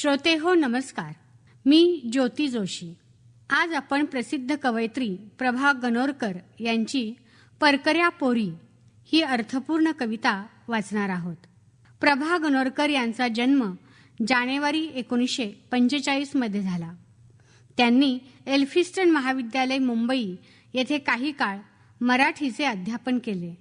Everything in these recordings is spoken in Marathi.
श्रोते हो नमस्कार. मी ज्योती जोशी. आज आपण प्रसिद्ध कवयित्री प्रभा गणोरकर यांची परकऱ्या पोरी ही अर्थपूर्ण कविता वाचणार आहोत. प्रभा गणोरकर यांचा जन्म जानेवारी एकोणीसशे पंचेचाळीसमध्ये झाला. त्यांनी एल्फिस्टन महाविद्यालय मुंबई येथे काही काळ मराठीचे अध्यापन केले.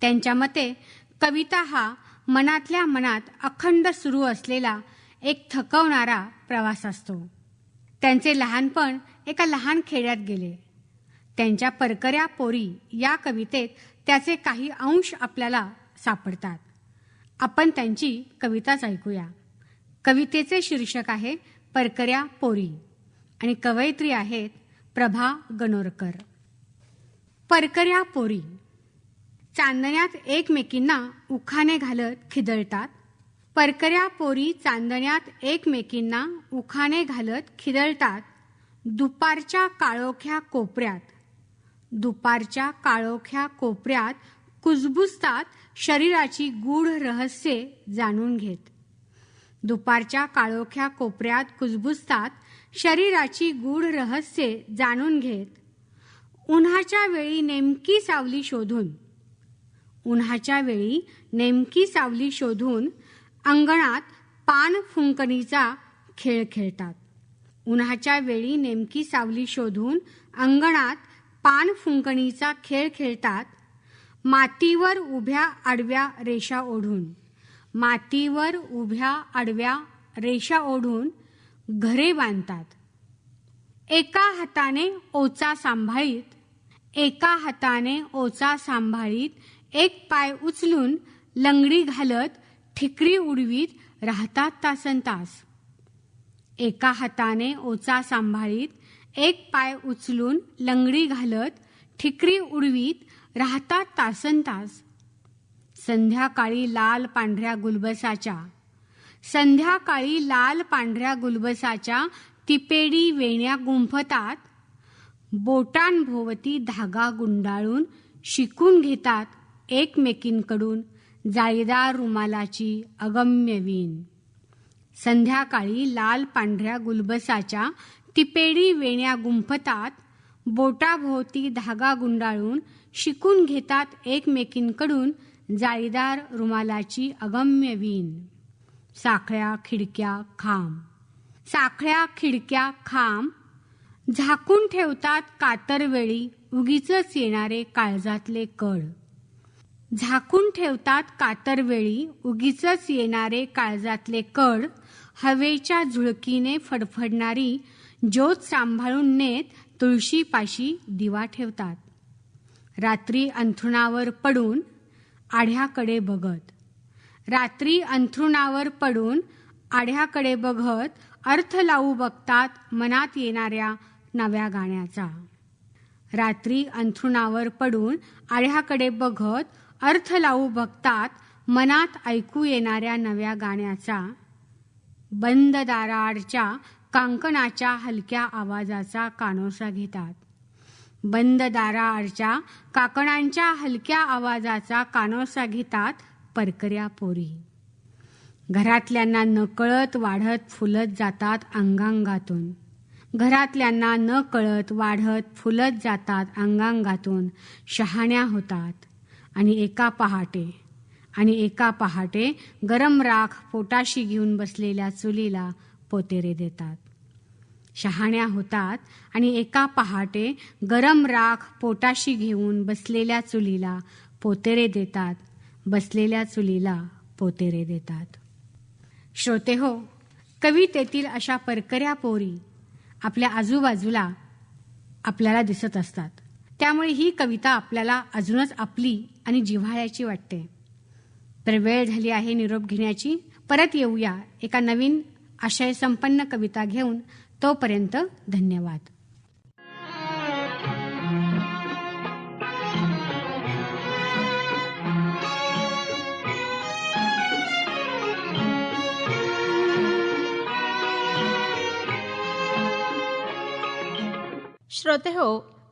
त्यांच्या मते कविता हा मनातल्या मनात अखंड सुरू असलेला एक थकवणारा प्रवास असतो. त्यांचे लहानपण एका लहान खेड्यात गेले. त्यांच्या परकऱ्या पोरी या कवितेत त्याचे काही अंश आपल्याला सापडतात. आपण त्यांची कविताच ऐकूया. कवितेचे शीर्षक आहे परकऱ्या पोरी आणि कवयित्री आहेत प्रभा गणोरकर. परकऱ्या पोरी. चांदण्यात एकमेकींना उखाणे घालत खिदळतात. परकऱ्या पोरी चांदण्यात एकमेकींना उखाणे घालत खिदळतात दुपारच्या काळोख्या कोपऱ्यात. दुपारच्या काळोख्या कोपऱ्यात कुजबुजतात शरीराची गूढ रहस्ये जाणून घेत. दुपारच्या काळोख्या कोपऱ्यात कुजबुजतात शरीराची गूढ रहस्ये जाणून घेत. उन्हाच्या वेळी नेमकी सावली शोधून. उन्हाच्या वेळी नेमकी सावली शोधून अंगणात पान फुंकणीचा खेळ खेळतात. उन्हाच्या वेळी नेमकी सावली शोधून अंगणात पान फुंकणीचा खेळ खेळतात. मातीवर उभ्या आडव्या रेषा ओढून मातीवर उभ्या आडव्या रेषा ओढून घरे बांधतात. एका हाताने ओचा सांभाळीत एका हाताने ओचा सांभाळीत एक पाय उचलून लंगडी घालत ठिकरी उडवीत राहतात तासन तास. एका हाताने ओचा सांभाळीत एक पाय उचलून लंगडी घालत ठिकरी उडवीत राहतात तासन तास. संध्याकाळी लाल पांढऱ्या गुलबसाच्या. संध्याकाळी लाल पांढऱ्या गुलबसाच्या तिपेडी वेण्या गुंफतात. बोटांभोवती धागा गुंडाळून शिकून घेतात एकमेकींकडून जाळीदार रुमालाची अगम्य वीण. संध्याकाळी लाल पांढऱ्या गुलबसाच्या तिपेडी वेण्या गुंफतात बोटाभोवती धागा गुंडाळून शिकून घेतात एकमेकींकडून जाळीदार रुमालाची अगम्य वीण. साखळ्या खिडक्या खांब. साखळ्या खिडक्या खांब. झाकून ठेवतात कातरवेळी उगीच येणारे काळजातले कळ. झाकून ठेवतात कातरवेळी उगीच येणारे काळजातले कड हवेच्या झुळकीने फडफडणारी ज्योत सांभाळून नेत तुळशीपाशी दिवा ठेवतात. रात्री अंथरुणावर पडून आढ्याकडे बघत. रात्री अंथरुणावर पडून आढ्याकडे बघत अर्थ लावू बघतात मनात येणाऱ्या नव्या गाण्याचा. रात्री अंथरुणावर पडून आढ्याकडे बघत अर्थ लावू बघतात मनात ऐकू येणाऱ्या नव्या गाण्याचा बंद दाराआडच्या कांकणाच्या हलक्या आवाजाचा कानोसा घेतात. बंद दाराआडच्या काकणांच्या हलक्या आवाजाचा कानोसा घेतात परकऱ्या पोरी. घरातल्यांना नकळत वाढत फुलत जातात अंगांगातून. घरातल्यांना न कळत वाढत फुलत जातात अंगांगातून. शहाण्या होतात. आणि एका पहाटे आणि एका पहाटे गरम राख पोटाशी घेऊन बसलेल्या चुलीला पोतेरे देतात. शहाण्या होतात आणि एका पहाटे गरम राख पोटाशी घेऊन बसलेल्या चुलीला पोतेरे देतात बसलेल्या चुलीला पोतेरे देतात. श्रोते हो कवितेतील अशा परकऱ्या पोरी आपल्या आजूबाजूला आपल्याला दिसत असतात. त्यामुळे ही कविता आपल्याला अजूनच आपली आणि जिव्हाळ्याची वाटते. तर वेळ झाली आहे निरोप घेण्याची. परत येऊया एका नवीन आशय संपन्न कविता घेऊन. तोपर्यंत धन्यवाद. श्रोते हो